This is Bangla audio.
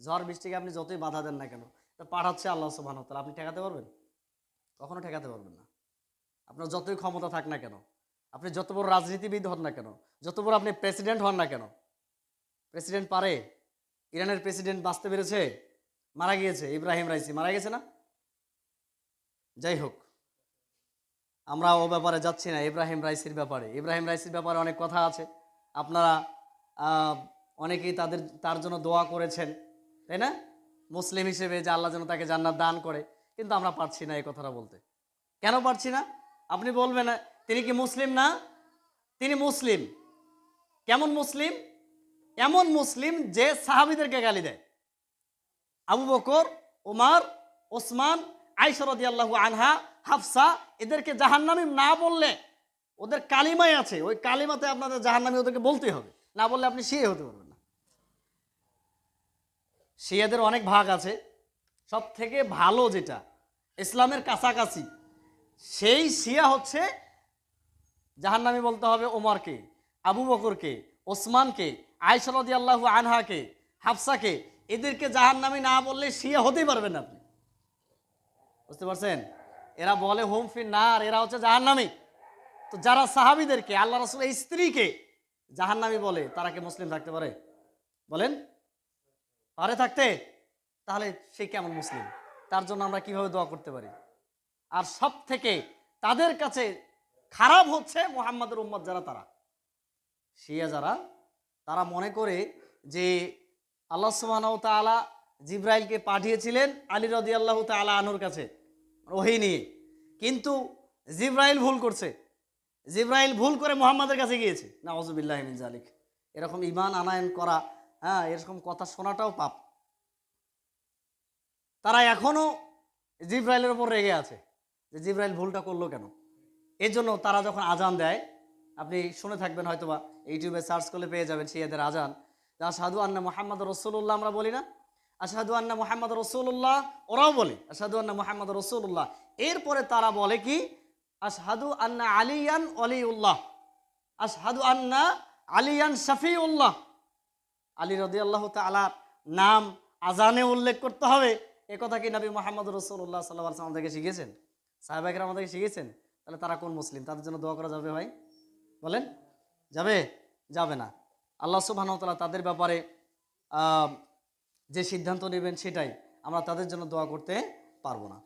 ঝড় বৃষ্টিকে আপনি যতই বাধা দেন না কেন তা পাঠাচ্ছে আল্লাহ সুবাহ তালা আপনি ঠেকাতে পারবেন? কখনো ঠেকাতে পারবেন না। আপনার যতই ক্ষমতা থাক না কেন, আপনি যত বড় রাজনীতিবিদ হন না কেন, যত বড় আপনি প্রেসিডেন্ট হন না কেন, প্রেসিডেন্ট পারে? ইরানের প্রেসিডেন্ট বাঁচতে পেরেছে? মারা গিয়েছে? ইব্রাহিম রাইসি মারা গেছে না? যাই হোক, আমরা ও ব্যাপারে যাচ্ছি না, ইব্রাহিম রাইসির ব্যাপারে। ইব্রাহিম রাইসির ব্যাপারে অনেক কথা আছে। আপনারা অনেকেই তাদের, তার জন্য দোয়া করেছেন। তাই না? মুসলিম হিসেবে যে আল্লাহ যেন তাকে জান্নাত দান করে কিন্তু আমরা পারছি না এই কথাটা বলতে। কেন পারছি না? আপনি বলবেন না, তিনি কি মুসলিম না? তিনি মুসলিম। কেমন মুসলিম? এমন মুসলিম যে সাহাবিদেরকে গালি দেয়। আবু বকর ওমার ওসমান আইসরদি আল্লাহ আনহা হাফসা এদেরকে জাহান্নামি না বললে ওদের কালিমাই আছে। ওই কালিমাতে আপনাদের জাহান্নামি ওদেরকে বলতে হবে। না বললে আপনি শিয়ে হতে পারবেন। শিয়াদের অনেক ভাগ আছে। সব থেকে ভালো যেটা, ইসলামের কাছাকাছি, সেই শিয়া হচ্ছে জাহান্নামি বলতে হবে ওমরকে, আবু বকরকে, ওসমানকে আয়সরদি আল্লাহ আনহাকে, হাফসাকে, এদেরকে জাহান্নামি না বললে শিয়া হতেই পারবেন আপনি। বুঝতে পারছেন? এরা বলে হোম না আর এরা হচ্ছে জাহান্নামি। তো যারা সাহাবিদেরকে, আল্লাহ রসুলের স্ত্রীকে জাহান্নামি বলে, তারা কি মুসলিম থাকতে পারে? বলেন। পারে থাকতে, তাহলে সে কেমন মুসলিম? তার জন্য আমরা কীভাবে দোয়া করতে পারি? আর সব থেকে তাদের কাছে খারাপ হচ্ছে মোহাম্মদের উম্মত যারা তারা। শিয়া যারা, তারা মনে করে যে আল্লাহ সুবহানাহু ওয়া তাআলা জিব্রাইলকে পাঠিয়েছিলেন আলী রদি আল্লাহ তালা আনুর কাছে, ওহি নিয়ে। কিন্তু জিব্রাইল ভুল করছে। জিব্রাইল ভুল করে মোহাম্মদের কাছে গিয়েছে। না অজুবিল্লাহ মিন জালিক এরকম ইমান আনায়ন করা হ্যাঁ এরকম কথা শোনাটাও পাপ। তারা এখনও জিব্রাইলের উপর রেগে আছে যে জিব্রাইল ভুলটা করল কেন? এর জন্য তারা যখন আজান দেয়, আপনি শুনে থাকবেন হয়তোবা, ইউটিউবে সার্চ করলে পেয়ে যাবেন সিয়াদের আজান। সাধু আন্না মোহাম্মদ রসুল্লাহ আমরা বলি না? আসাদু আন্না মোহাম্মদ রসুল্লাহ ওরাও বলে আসাদু আন্না মোহাম্মদ রসুল্লাহ এরপরে তারা বলে কি? আসাদু আন্না আলিয়ান অলিউল্লাহ আসাদু আন্না আলিয়ান শফিউল্লাহ। আলী রদি আল্লাহ তালার নাম আজানে উল্লেখ করতে হবে। এ কথা কি নবী মোহাম্মদ রসুল্লাহ সাল্লাহ আমাদেরকে শিখেছেন সাহেবাকের আমাদেরকে শিখেছেন তাহলে তারা কোন মুসলিম? তাদের জন্য দোয়া করা যাবে ভাই। বলেন, যাবে? যাবে না। আল্লাহ সুবাহতালা তাদের ব্যাপারে যে সিদ্ধান্ত নেবেন সেটাই। আমরা তাদের জন্য দোয়া করতে পারব না।